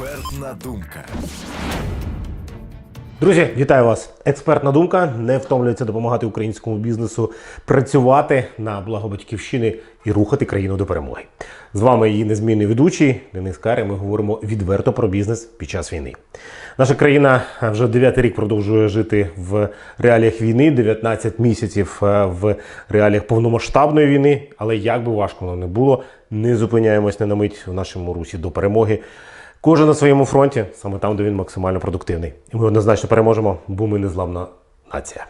Експертна думка. Друзі, вітаю вас! Експертна думка не втомлюється допомагати українському бізнесу працювати на благо батьківщини і рухати країну до перемоги. З вами її незмінний ведучий Денис Кари. Ми говоримо відверто про бізнес під час війни. Наша країна вже дев'ятий рік продовжує жити в реаліях війни, 19 місяців е, в реаліях повномасштабної війни. Але як би важко воно не було, не зупиняємось не на мить в нашому русі до перемоги. Кожен на своєму фронті, саме там, де він максимально продуктивний. І ми однозначно переможемо, бо ми незламна нація.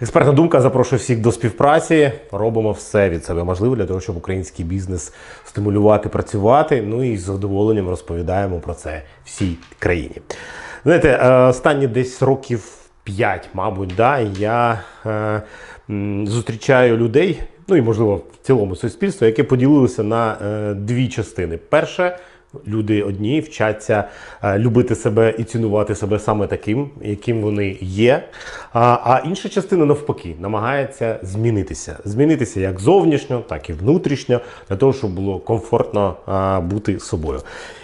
Експертна думка запрошує всіх до співпраці. Робимо все від себе можливе для того, щоб український бізнес стимулювати, працювати. Ну і з задоволенням розповідаємо про це всій країні. Знаєте, е, останні десь років 5, мабуть, да, я е, зустрічаю людей, ну і можливо в цілому суспільство, яке поділилося на е, дві частини. Перше. Люди одні вчаться е, любити себе і цінувати себе саме таким, яким вони є. А, інша частина навпаки намагається змінитися. Змінитися як зовнішньо, так і внутрішньо, для того, щоб було комфортно а, бути собою.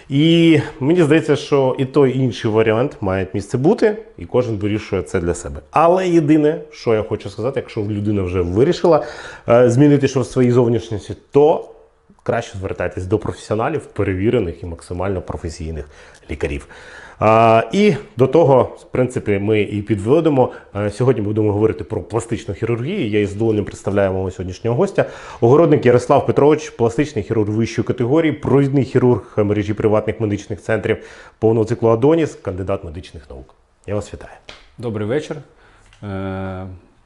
І мені здається, що і той і інший варіант мають місце бути, і кожен вирішує це для себе. Але єдине, що я хочу сказати, якщо людина вже вирішила е, змінити щось в своїй зовнішності, то краще звертайтесь до професіоналів, перевірених і максимально професійних лікарів. А, і до того, в принципі, ми і підводимо. Е, Сьогодні будемо говорити про пластичну хірургію. Я із задоволенням представляю мого сьогоднішнього гостя. Огородник Ярослав Петрович, пластичний хірург вищої категорії, провідний хірург мережі приватних медичних центрів повного циклу Адоніс, кандидат медичних наук. Я вас вітаю. Добрий вечір.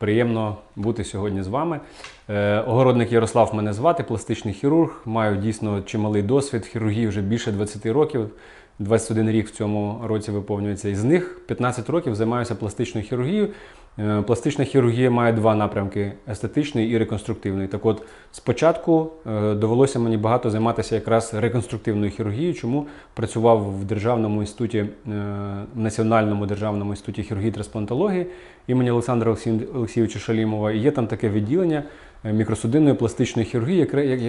Приємно бути сьогодні з вами. Е, Огородник Ярослав мене звати, пластичний хірург. Маю дійсно чималий досвід хірургії вже більше 20 років. 21 рік в цьому році виповнюється. Із них 15 років займаюся пластичною хірургією. Е, Пластична хірургія має два напрямки: естетичний і реконструктивний. Так от, спочатку е, довелося мені багато займатися якраз реконструктивною хірургією, чому працював в Державному інституті, е, в Національному державному інституті хірургії трансплантології імені Олександра Олексійовича Шалімова. І є там таке відділення е, мікросудинної пластичної хірургії,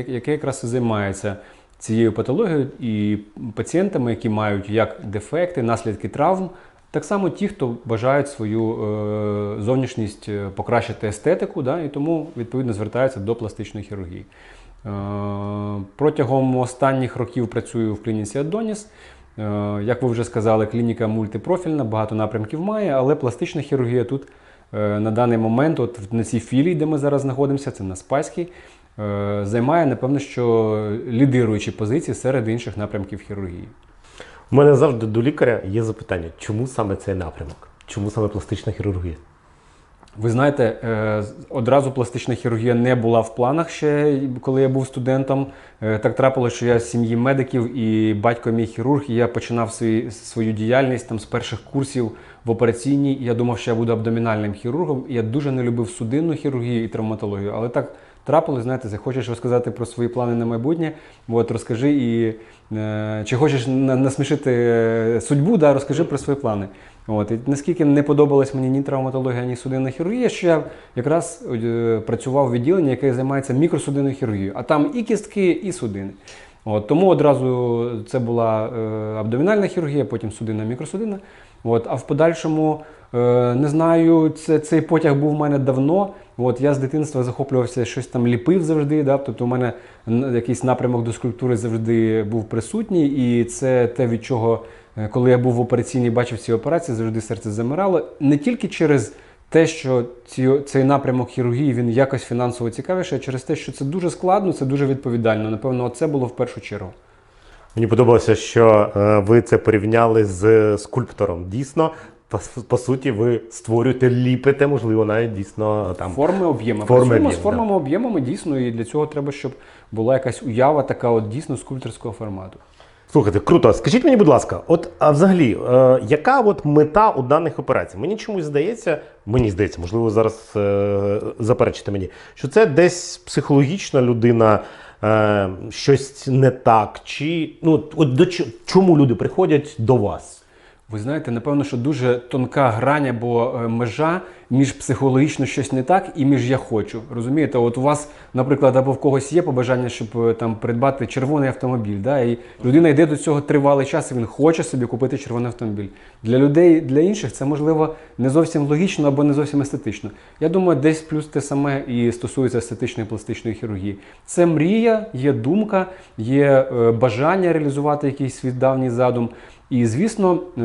яке якраз і займається цією патологією і пацієнтами, які мають як дефекти, наслідки травм, так само ті, хто бажають свою е, зовнішність е, покращити естетику, да, і тому відповідно звертаються до пластичної хірургії. Е, протягом останніх років працюю в клініці Адоніс. Е, як ви вже сказали, клініка мультипрофільна, багато напрямків має, але пластична хірургія тут е, на даний момент, от на цій філії, де ми зараз знаходимося, це на Спаській, е, займає, напевно, що лідируючі позиції серед інших напрямків хірургії. У мене завжди до лікаря є запитання, чому саме цей напрямок? Чому саме пластична хірургія? Ви знаєте, е, одразу пластична хірургія не була в планах ще, коли я був студентом. Е, Так трапилося, що я з сім'ї медиків і батько мій хірург, і я починав свої, свою діяльність там з перших курсів в операційній. Я думав, що я буду абдомінальним хірургом. Я дуже не любив судинну хірургію і травматологію. Але так трапилось, знаєте, захочеш розказати про свої плани на майбутнє. От розкажи і чи хочеш на- насмішити е, судьбу, да, розкажи про свої плани. От, і наскільки не подобалась мені ні травматологія, ні судинна хірургія, що я якраз е, працював в відділенні, яке займається мікросудинною хірургією, а там і кістки, і судини. От, тому одразу це була е, абдомінальна хірургія, потім судинна, мікросудинна. От, а в подальшому, е, не знаю, це, цей потяг був у мене давно. От, я з дитинства захоплювався, щось там ліпив завжди. Да? Тобто у мене якийсь напрямок до скульптури завжди був присутній, і це те, від чого, е, коли я був в операційній, бачив ці операції, завжди серце замирало. Не тільки через те, що ці, цей напрямок хірургії він якось фінансово цікавіший, а через те, що це дуже складно, це дуже відповідально. Напевно, це було в першу чергу. Мені подобалося, що е, ви це порівняли з скульптором. Дійсно, по, по суті, ви створюєте, ліпите, можливо, навіть дійсно там. Форми об'єми. Форми об'єм, з формами об'ємами дійсно, і для цього треба, щоб була якась уява така от дійсно скульпторського формату. Слухайте, круто. Скажіть мені, будь ласка, от а взагалі, е, яка от мета у даних операцій? Мені чомусь здається, мені здається, можливо, зараз е, заперечите мені, що це десь психологічна людина. Е, щось не так, чи ну от до чо- чому люди приходять до вас? Ви знаєте, напевно, що дуже тонка грань або е, межа між психологічно щось не так і між я хочу. Розумієте, от у вас, наприклад, або в когось є побажання, щоб е, там придбати червоний автомобіль, да, і людина йде до цього тривалий час, і він хоче собі купити червоний автомобіль. Для людей, для інших це можливо не зовсім логічно або не зовсім естетично. Я думаю, десь плюс те саме і стосується естетичної пластичної хірургії. Це мрія, є думка, є е, бажання реалізувати якийсь свій давній задум. І звісно, е,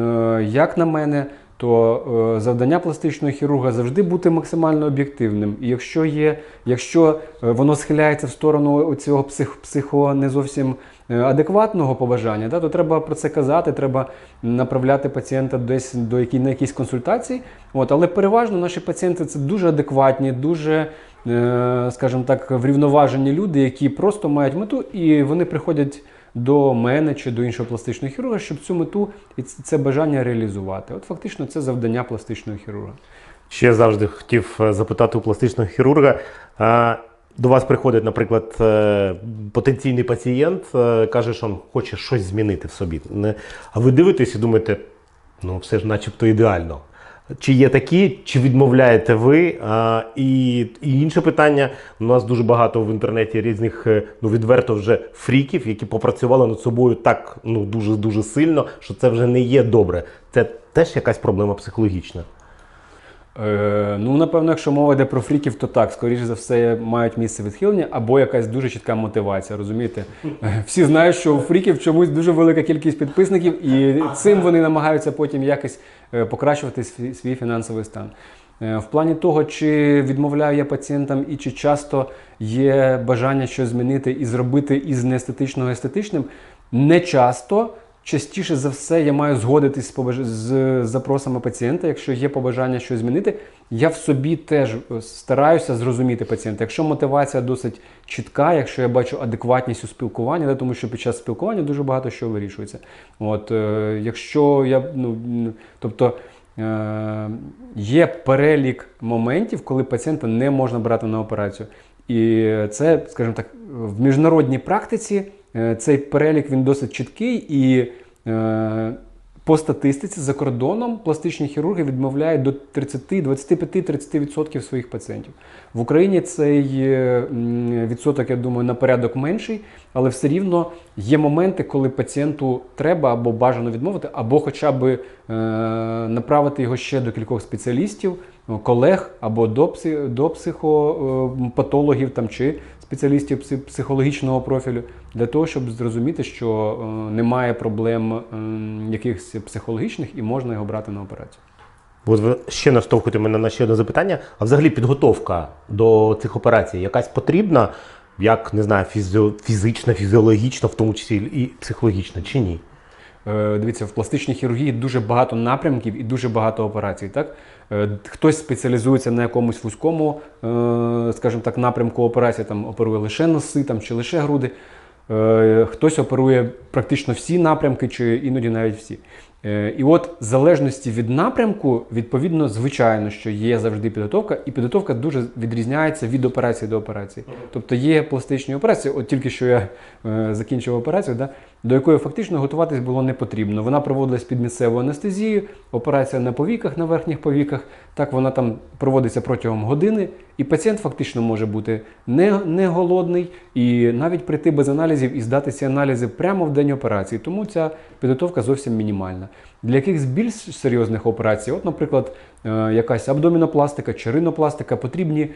як на мене, то е, завдання пластичного хірурга завжди бути максимально об'єктивним. І якщо є, якщо е, воно схиляється в сторону цього псих, психо не зовсім адекватного побажання, да, то треба про це казати, треба направляти пацієнта десь до які, на якісь консультації. От, але переважно наші пацієнти це дуже адекватні, дуже, скажімо так, врівноважені люди, які просто мають мету, і вони приходять до мене чи до іншого пластичного хірурга, щоб цю мету і це бажання реалізувати. От фактично це завдання пластичного хірурга. Ще завжди хотів е, запитати у пластичного хірурга. До вас приходить, наприклад, е, потенційний пацієнт, е, каже, що він хоче щось змінити в собі. А ви дивитесь і думаєте, ну все ж начебто ідеально. Чи є такі, чи відмовляєте ви? А, і, і інше питання: у нас дуже багато в інтернеті різних, е, ну відверто вже фріків, які попрацювали над собою так ну дуже дуже сильно, що це вже не є добре. Це теж якась проблема психологічна. Е, ну, напевно, якщо мова йде про фріків, то так, скоріше за все, мають місце відхилення або якась дуже чітка мотивація. Розумієте? Е, Всі знають, що у фріків чомусь дуже велика кількість підписників, і цим вони намагаються потім якось е, покращувати свій, фінансовий стан. В плані того, чи відмовляю я пацієнтам і чи часто є бажання щось змінити і зробити із неестетичного естетичним, не часто. Частіше за все я маю згодитись з, побаж... з запросами пацієнта. Якщо є побажання щось змінити, я в собі теж е, стараюся зрозуміти пацієнта. Якщо мотивація досить чітка, якщо я бачу адекватність у спілкуванні, да, тому що під час спілкування дуже багато що вирішується. От, е, якщо я, ну, тобто, е, є перелік моментів, коли пацієнта не можна брати на операцію. І це, скажімо так, в міжнародній практиці цей перелік він досить чіткий і е, по статистиці за кордоном пластичні хірурги відмовляють до 30, 25-30% своїх пацієнтів. В Україні цей е, відсоток, я думаю, на порядок менший, але все рівно є моменти, коли пацієнту треба або бажано відмовити, або хоча б е, направити його ще до кількох спеціалістів, е, колег або до, до психопатологів там, чи спеціалістів психологічного профілю, для того, щоб зрозуміти, що е, немає проблем е, якихось психологічних і можна його брати на операцію. От ви ще наштовхуєте мене на ще одне запитання. А взагалі підготовка до цих операцій якась потрібна, як не знаю, фізіо- фізична, фізіологічна, в тому числі і психологічна, чи ні? Е, Дивіться, в пластичній хірургії дуже багато напрямків і дуже багато операцій. Так? Хтось спеціалізується на якомусь вузькому, скажімо так, напрямку операції, там оперує лише носи там, чи лише груди. Е, Хтось оперує практично всі напрямки, чи іноді навіть всі. Е, І от в залежності від напрямку, відповідно, звичайно, що є завжди підготовка, і підготовка дуже відрізняється від операції до операції. Тобто є пластичні операції, от тільки що я е, закінчив операцію, да, до якої фактично готуватись було не потрібно. Вона проводилась під місцевою анестезією, операція на повіках, на верхніх повіках. Так вона там проводиться протягом години, і пацієнт фактично може бути не, не голодний і навіть прийти без аналізів і здати ці аналізи прямо в день операції. Тому ця підготовка зовсім мінімальна. Для якихось більш серйозних операцій, от, наприклад, е, якась абдомінопластика чи ринопластика, потрібні е,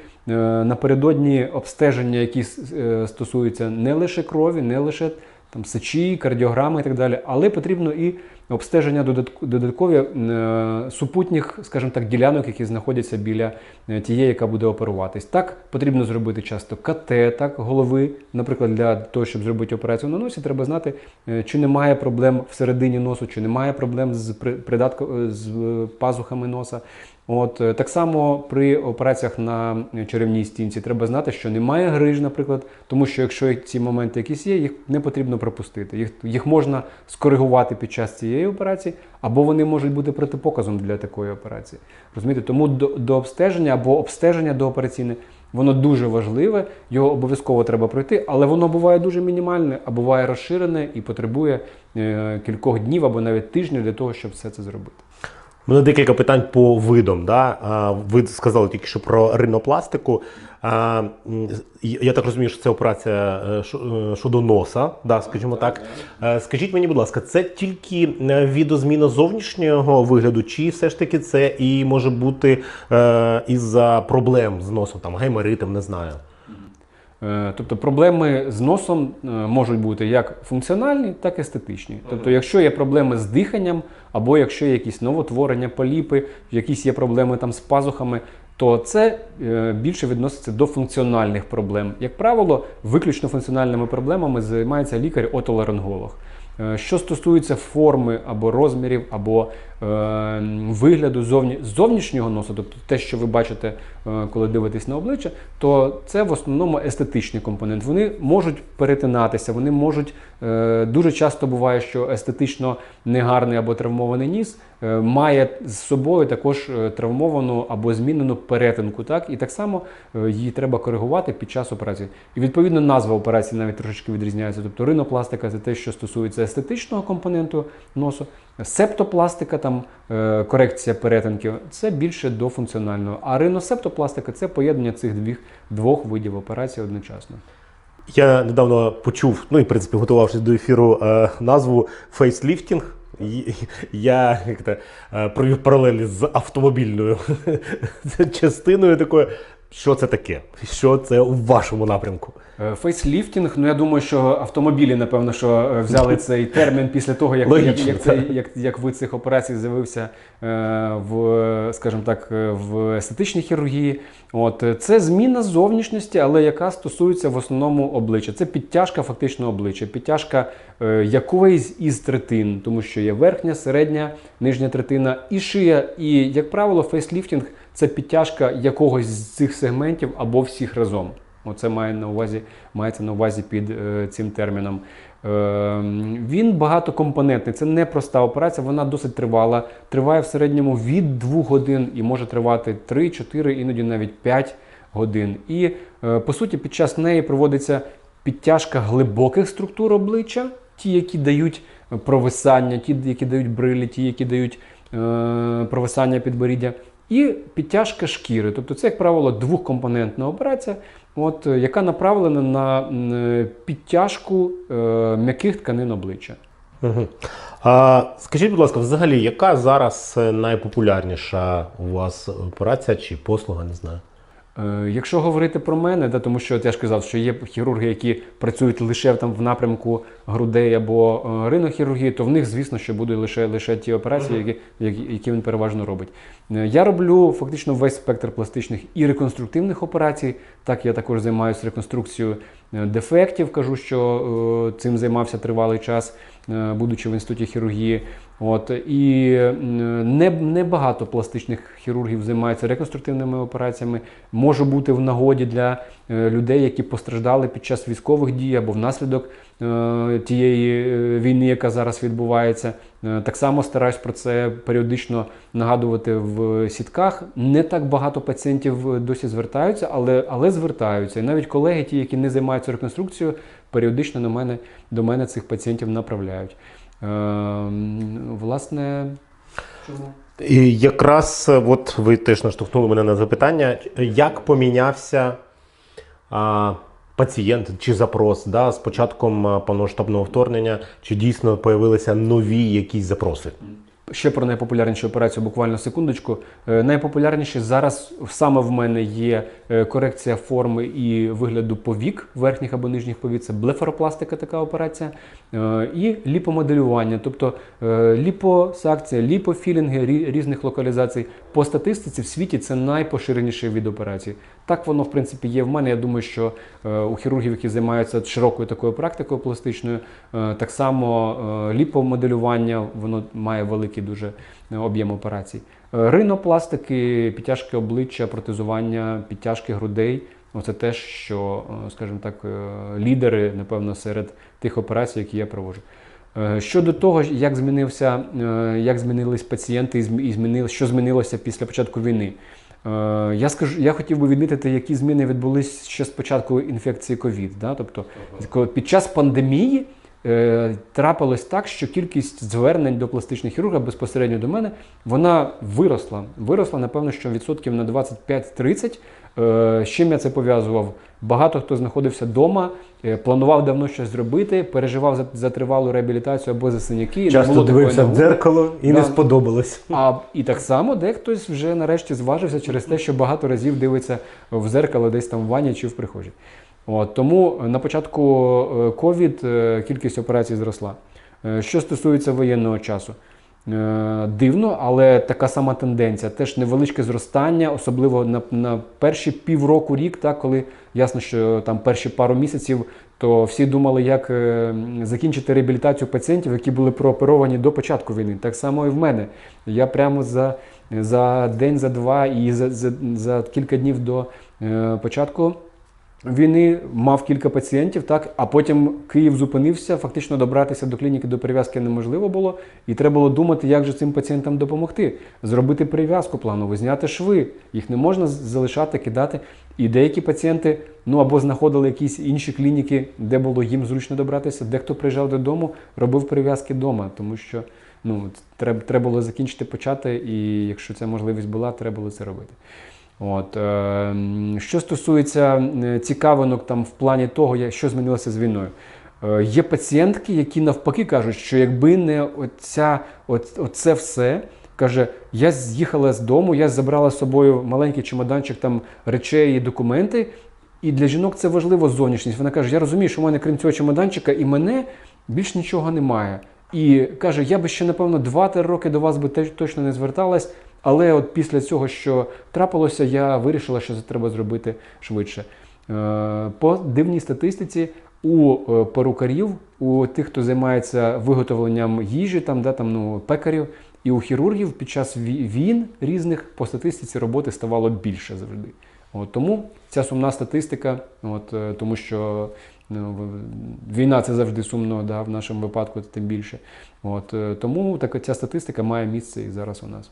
напередодні обстеження, які е, стосуються не лише крові, не лише там сечі, кардіограми і так далі, але потрібно і обстеження додатк- додаткові е, супутніх, скажімо так, ділянок, які знаходяться біля е, тієї, яка буде оперуватись. Так потрібно зробити часто КТ, так, голови. Наприклад, для того, щоб зробити операцію на носі, треба знати, е, чи немає проблем всередині носу, чи немає проблем з при- придатко- з пазухами носа. От е, так само при операціях на черевній стінці треба знати, що немає гриж, наприклад, тому що якщо ці моменти якісь є, їх не потрібно пропустити. Їх, їх можна скоригувати під час цієї операції, або вони можуть бути протипоказом для такої операції. Розумієте, тому до, до обстеження або обстеження до операційне Воно дуже важливе, його обов'язково треба пройти, але воно буває дуже мінімальне, а буває розширене і потребує е, кількох днів або навіть тижнів для того, щоб все це зробити. Мене декілька питань по видам. Да? Ви сказали тільки що про ринопластику. Я так розумію, що це операція е, е, щодо носа, да, скажімо так. Е, Скажіть мені, будь ласка, це тільки відозміна зовнішнього вигляду, чи все ж таки це і може бути із-за проблем з носом, там гайморитом, не знаю. Е, Тобто проблеми з носом е, можуть бути як функціональні, так і естетичні. Тобто, якщо є проблеми з диханням, або якщо є якісь новотворення, поліпи, якісь є проблеми там з пазухами, то це е, більше відноситься до функціональних проблем. Як правило, виключно функціональними проблемами займається лікар-отоларинголог. Що стосується форми або розмірів, або вигляду зовні, зовнішнього носу, тобто те, що ви бачите, е, коли дивитесь на обличчя, то це в основному естетичний компонент. Вони можуть перетинатися, вони можуть е, дуже часто буває, що естетично негарний або травмований ніс е, має з собою також е, травмовану або змінену перетинку. Так? І так само е, її треба коригувати під час операції. І відповідно назва операції навіть трошечки відрізняється. Тобто ринопластика це те, що стосується естетичного компоненту носу, септопластика, там е, корекція перетинків, це більше до функціонального. А риносептопластика це поєднання цих двох, видів операцій одночасно. Я недавно почув, ну і в принципі готувавшись до ефіру, е, назву фейсліфтінг. Я як то, е, провів паралелі з автомобільною частиною такою. Що це таке? Що це у вашому напрямку? Е, Фейсліфтінг, ну я думаю, що автомобілі, напевно, що е, взяли цей термін після того, як, як, Логічно, як, цей, як, як вид цих операцій з'явився е, в, скажімо так, в естетичній хірургії. От це зміна зовнішності, але яка стосується в основному обличчя. Це підтяжка фактично обличчя, підтяжка якоїсь із третин, тому що є верхня, середня, нижня третина і шия. І, як правило, фейсліфтінг це підтяжка якогось з цих сегментів або всіх разом. Оце має на увазі, мається на увазі під е, цим терміном. Е, він багатокомпонентний, це не проста операція, вона досить тривала. Триває в середньому від 2 годин і може тривати 3, 4, іноді навіть 5 годин. І е, по суті, під час неї проводиться підтяжка глибоких структур обличчя, ті, які дають провисання, ті, які дають брилі, ті, які дають е, провисання підборіддя. І підтяжка шкіри. Тобто це, як правило, двохкомпонентна операція, от, е, яка направлена на е, підтяжку е, м'яких тканин обличчя. Угу. А, скажіть, будь ласка, взагалі, яка зараз найпопулярніша у вас операція чи послуга, не знаю? Е, Якщо говорити про мене, да, тому що от я ж казав, що є хірурги, які працюють лише там в напрямку грудей або е, ринохірургії, то в них, звісно, що будуть лише, лише ті операції, які, які, які він переважно робить. Е, Я роблю фактично весь спектр пластичних і реконструктивних операцій. Так, я також займаюся реконструкцією е, дефектів, кажу, що е, цим займався тривалий час, будучи в інституті хірургії. От і не, не багато пластичних хірургів займаються реконструктивними операціями. Може бути в нагоді для е, людей, які постраждали під час військових дій або внаслідок е, тієї е, війни, яка зараз відбувається. Е, Так само стараюсь про це періодично нагадувати в сітках. Не так багато пацієнтів досі звертаються, але, але звертаються. І навіть колеги, ті, які не займаються реконструкцією, періодично на мене, до мене цих пацієнтів направляють. Е, власне, чому? І якраз е, от ви теж наштовхнули мене на запитання, як помінявся а, пацієнт чи запрос да, з початком а, повномасштабного вторгнення, чи дійсно появилися нові якісь запроси? Ще про найпопулярніші операцію, буквально секундочку. Е, Найпопулярніші зараз саме в мене є е, корекція форми і вигляду повік верхніх або нижніх повік. Це блефаропластика, така операція, Е, і ліпомоделювання, тобто е, ліпосакція, ліпофілінги різних локалізацій. По статистиці в світі це найпоширеніший від операцій. Так воно в принципі є в мене. Я думаю, що е, у хірургів, які займаються широкою такою практикою пластичною, е, так само е, ліпомоделювання воно має великий дуже е, об'єм операцій. Е, Ринопластики, підтяжки обличчя, протезування, підтяжки грудей. Оце те, що, е, скажімо так, е, лідери, напевно, серед тих операцій, які я проводжу. Щодо того, як змінився, як змінились пацієнти і зм- змінили, що змінилося після початку війни. Я скажу, я хотів би відмітити, які зміни відбулись ще з початку інфекції ковід. Да? Тобто, під час пандемії трапилось так, що кількість звернень до пластичних хірурга безпосередньо до мене вона виросла. Виросла, напевно, що відсотків на 25-30. Е, З чим я це пов'язував? Багато хто знаходився вдома, планував давно щось зробити, переживав за, за тривалу реабілітацію або за синяки. Часто було дивився в дзеркало і не сподобалось. А і так само дехтось вже нарешті зважився через те, що багато разів дивиться в зеркало десь там в ванні чи в прихожій. От, тому на початку ковід кількість операцій зросла. Е, Що стосується воєнного часу, е, дивно, але така сама тенденція. Теж невеличке зростання, особливо на, на перші півроку рік, так, коли ясно, що там перші пару місяців, то всі думали, як е, закінчити реабілітацію пацієнтів, які були прооперовані до початку війни. Так само і в мене. Я прямо за, за день, за два і за, за, за кілька днів до е, початку. Війни мав кілька пацієнтів, так а потім Київ зупинився. Фактично добратися до клініки до перев'язки неможливо було, і треба було думати, як же цим пацієнтам допомогти. Зробити перев'язку планову, зняти шви. Їх не можна залишати, кидати. І деякі пацієнти ну або знаходили якісь інші клініки, де було їм зручно добратися. Дехто приїжджав додому, робив перев'язки вдома, тому що ну треба, треба було закінчити, почати, і якщо ця можливість була, треба було це робити. От, е, що стосується е, цікавинок там в плані того, що змінилося з війною. Е, Є пацієнтки, які навпаки кажуть, що якби не оця, от, оце все, каже, я з'їхала з дому, я забрала з собою маленький чемоданчик там речей і документи. І для жінок це важливо зовнішність. Вона каже: я розумію, що в мене крім цього чемоданчика і мене більш нічого немає. І каже, я би ще, напевно, 2-3 роки до вас би точно не зверталась, але от після цього, що трапилося, я вирішила, що це треба зробити швидше. Е, По дивній статистиці, у е, перукарів, у тих, хто займається виготовленням їжі, там, да, там, ну, пекарів, і у хірургів під час війн різних по статистиці роботи ставало більше завжди. От, тому ця сумна статистика, от, е, тому що ну, війна це завжди сумно, да, в нашому випадку тим більше. От, тому така ця статистика має місце і зараз у нас.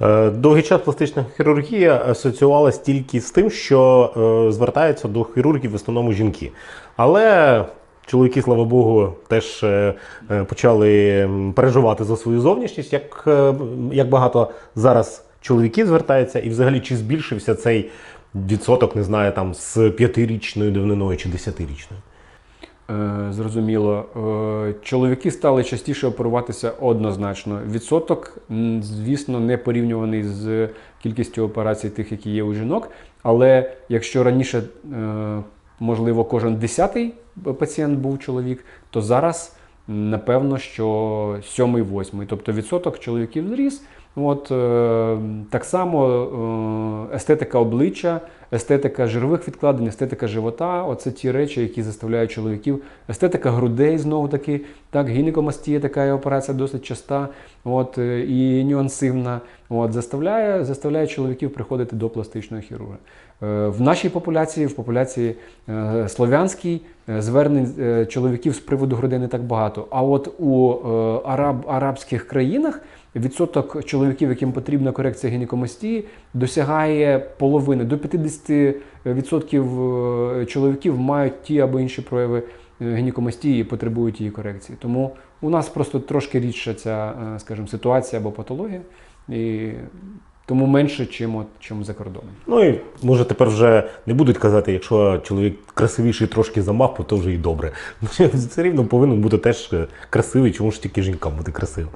Е, Довгий час пластична хірургія асоціювалась тільки з тим, що е, звертаються до хірургів в основному жінки. Але чоловіки, слава Богу, теж е, почали переживати за свою зовнішність, як, як багато зараз чоловіків звертаються, і взагалі чи збільшився цей відсоток, не знаю, там з п'ятирічною давниною чи десятирічною. Е, Зрозуміло. Е, Чоловіки стали частіше оперуватися однозначно. Відсоток, звісно, не порівнюваний з кількістю операцій тих, які є у жінок. Але якщо раніше, е, можливо, кожен десятий пацієнт був чоловік, то зараз напевно, що сьомий, восьмий. Тобто відсоток чоловіків зріс. От так само естетика обличчя, естетика жирових відкладень, естетика живота оце ті речі, які заставляють чоловіків. Естетика грудей знову таки, так, гінекомастія, така операція досить часта, от, е, і нюансивна. От, заставляє, заставляє чоловіків приходити до пластичного хірурга. Е, В нашій популяції, в популяції е, слов'янській, звернень чоловіків з приводу грудей не так багато. А от у араб, арабських країнах відсоток чоловіків, яким потрібна корекція гінекомастії, досягає половини. До 50% е, чоловіків мають ті або інші прояви е, гінекомастії і потребують її корекції. Тому у нас просто трошки рідша ця, е, скажімо, ситуація або патологія. І тому менше, чим, от, чим за кордоном. Ну і може тепер вже не будуть казати, якщо чоловік красивіший трошки за мавпу, то вже і добре. Все рівно повинен бути теж е, красивий, чому ж тільки жінкам бути красивим.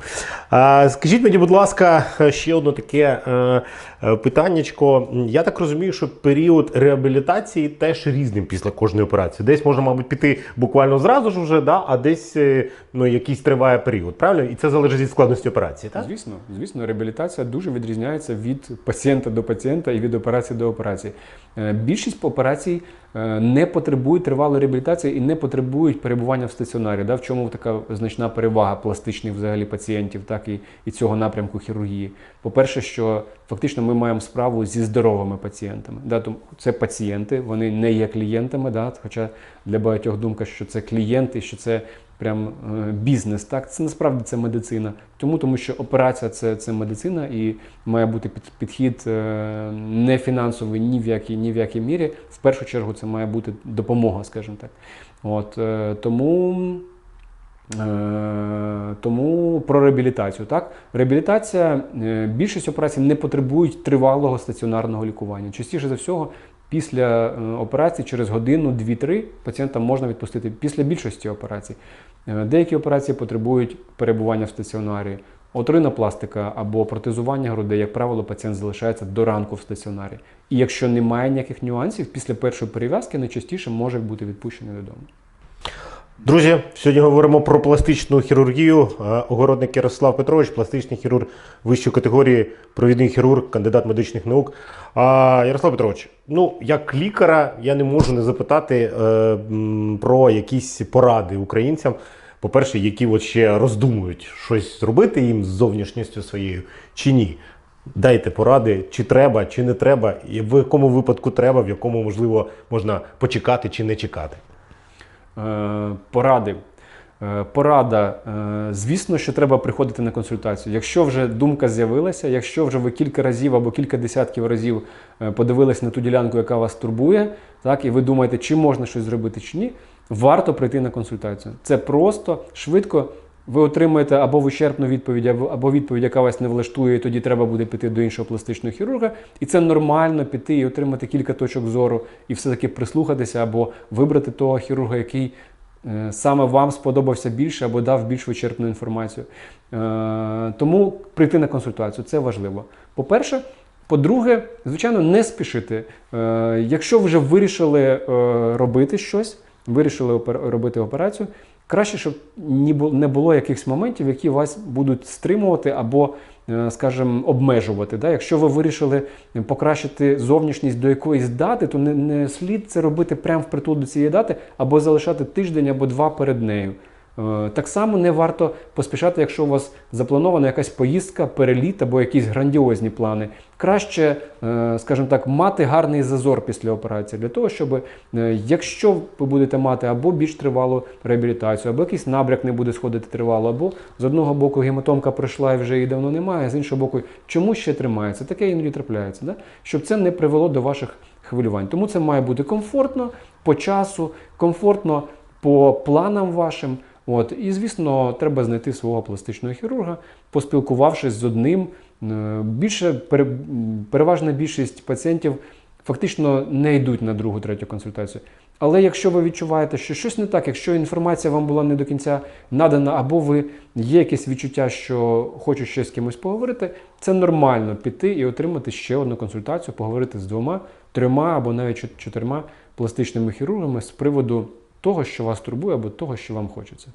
А, скажіть мені, будь ласка, ще одне таке е, е, питаннячко. Я так розумію, що період реабілітації теж різним після кожної операції. Десь можна, мабуть, піти буквально зразу ж вже, да? а десь е, ну, якийсь триває період, правильно? І це залежить від складності операції, так? Звісно, звісно, реабілітація дуже відрізняється від пацієнта до пацієнта і від операції до операції. Е, Більшість операцій е, не потребують тривалої реабілітації і не потребують перебування в стаціонарі. Да? В чому така значна перевага пластичних взагалі пацієнтів, так і, і цього напрямку хірургії. По-перше, що фактично ми маємо справу зі здоровими пацієнтами. Да? Це пацієнти, вони не є клієнтами, да? хоча для багатьох думка, що це клієнти, що це прям е, бізнес. Так, це насправді це медицина. Тому, тому що операція це, це медицина і має бути під, підхід е, не фінансовий ні в якій, ні в якій мірі. В першу чергу це має бути допомога, скажімо так. От, е, тому. Тому про реабілітацію. Так? Реабілітація, більшість операцій не потребують тривалого стаціонарного лікування. Частіше за всього, після е, операції через годину, 2-3 пацієнта можна відпустити після більшості операцій. Е, Деякі операції потребують перебування в стаціонарі. Отринопластика або протезування грудей, як правило, пацієнт залишається до ранку в стаціонарі. І якщо немає ніяких нюансів, після першої перев'язки найчастіше може бути відпущений додому. Друзі, сьогодні говоримо про пластичну хірургію. Е, Огородник Ярослав Петрович, пластичний хірург вищої категорії, провідний хірург, кандидат медичних наук. А, Ярослав Петрович, ну як лікаря, я не можу не запитати е, про якісь поради українцям. По-перше, які от ще роздумують щось зробити їм з зовнішністю своєю чи ні. Дайте поради, чи треба, чи не треба, і в якому випадку треба, в якому можливо можна почекати чи не чекати. Е, Поради. Е, Порада. Е, Звісно, що треба приходити на консультацію. Якщо вже думка з'явилася, якщо вже ви кілька разів або кілька десятків разів подивились на ту ділянку, яка вас турбує, так, і ви думаєте, чи можна щось зробити, чи ні, варто прийти на консультацію. Це просто, швидко. Ви отримаєте або вичерпну відповідь, або, відповідь, яка вас не влаштує, і тоді треба буде піти до іншого пластичного хірурга. І це нормально піти і отримати кілька точок зору, і все-таки прислухатися або вибрати того хірурга, який е, саме вам сподобався більше або дав більш вичерпну інформацію. Е, тому прийти на консультацію це важливо. По-перше, по-друге, звичайно, не спішити. Е, якщо вже вирішили робити щось, вирішили робити операцію, краще, щоб не було якихось моментів, які вас будуть стримувати або, е, скажімо, обмежувати. Да? Якщо ви вирішили покращити зовнішність до якоїсь дати, то не, не слід це робити прямо впритул до цієї дати, або залишати тиждень або два перед нею. Е, Так само не варто поспішати, якщо у вас запланована якась поїздка, переліт або якісь грандіозні плани. Краще, е, скажімо так, мати гарний зазор після операції для того, щоб е, якщо ви будете мати або більш тривалу реабілітацію, або якийсь набряк не буде сходити тривало, або з одного боку гематомка прийшла і вже її давно немає, з іншого боку, чому ще тримається? Таке іноді трапляється, да? щоб це не привело до ваших хвилювань. Тому це має бути комфортно по часу, комфортно по планам вашим. От, і, звісно, треба знайти свого пластичного хірурга, поспілкувавшись з одним. Е, Більше переважна більшість пацієнтів фактично не йдуть на другу, третю консультацію. Але якщо ви відчуваєте, що щось не так, якщо інформація вам була не до кінця надана, або ви є якесь відчуття, що хочу ще з кимось поговорити, це нормально піти і отримати ще одну консультацію, поговорити з двома, трьома або навіть чотирма пластичними хірургами з приводу того, що вас турбує, або того, що вам хочеться.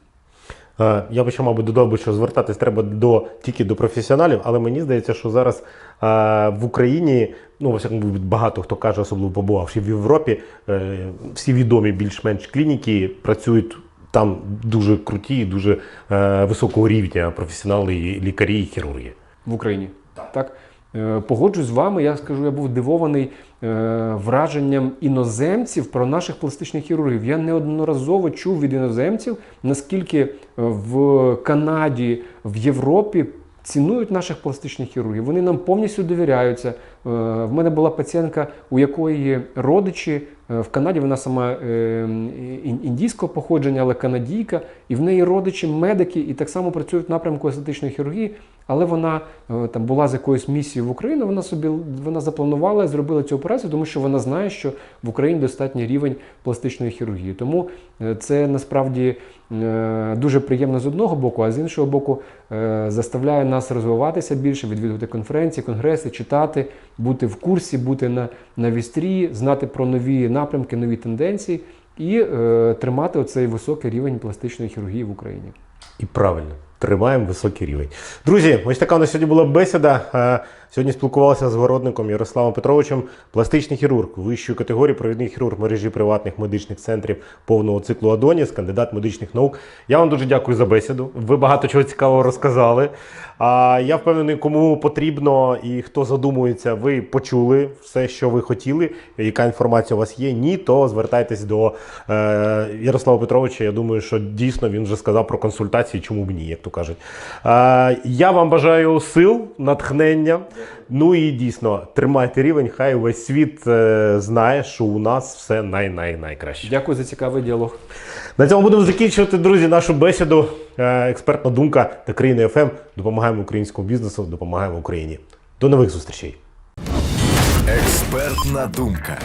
Е, Я би ще, мабуть, додав би, що звертатись треба до, тільки до професіоналів, але мені здається, що зараз е, в Україні, ну, багато хто каже, особливо побувавши в Європі, е, всі відомі більш-менш клініки працюють там дуже круті, дуже е, високого рівня професіонали, і лікарі і хірурги. в Україні. Так. Е, Погоджуюсь з вами, я скажу, я був здивований е, враженням іноземців про наших пластичних хірургів. Я неодноразово чув від іноземців, наскільки е, в Канаді, в Європі цінують наших пластичних хірургів. Вони нам повністю довіряються. Е, В мене була пацієнтка, у якої родичі е, в Канаді, вона сама е, індійського походження, але канадійка, і в неї родичі медики і так само працюють в напрямку естетичної хірургії. Але вона там була з якоюсь місією в Україну. Вона собі вона запланувала зробила цю операцію, тому що вона знає, що в Україні достатній рівень пластичної хірургії. Тому це насправді дуже приємно з одного боку, а з іншого боку, заставляє нас розвиватися більше, відвідувати конференції, конгреси, читати, бути в курсі, бути на, на вістрі, знати про нові напрямки, нові тенденції і е, тримати оцей високий рівень пластичної хірургії в Україні. І правильно. Тримаємо високий рівень. Друзі, ось така у нас сьогодні була бесіда. Сьогодні спілкувалися з городником Ярославом Петровичем, пластичний хірург вищої категорії, провідний хірург мережі приватних медичних центрів повного циклу Адоніс, кандидат медичних наук. Я вам дуже дякую за бесіду. Ви багато чого цікавого розказали. А я впевнений, кому потрібно і хто задумується, ви почули все, що ви хотіли. Яка інформація у вас є? Ні, то звертайтесь до е, Ярослава Петровича. Я думаю, що дійсно він вже сказав про консультації, чому б ні, як то кажуть. Е, я вам бажаю сил, натхнення. Ну і дійсно тримайте рівень. Хай весь світ е, знає, що у нас все най-най-найкраще. Дякую за цікавий діалог. На цьому будемо закінчувати, друзі, нашу бесіду. Е, Експертна думка та країни ФМ. Допомагаємо українському бізнесу, допомагаємо Україні. До нових зустрічей. Експертна думка.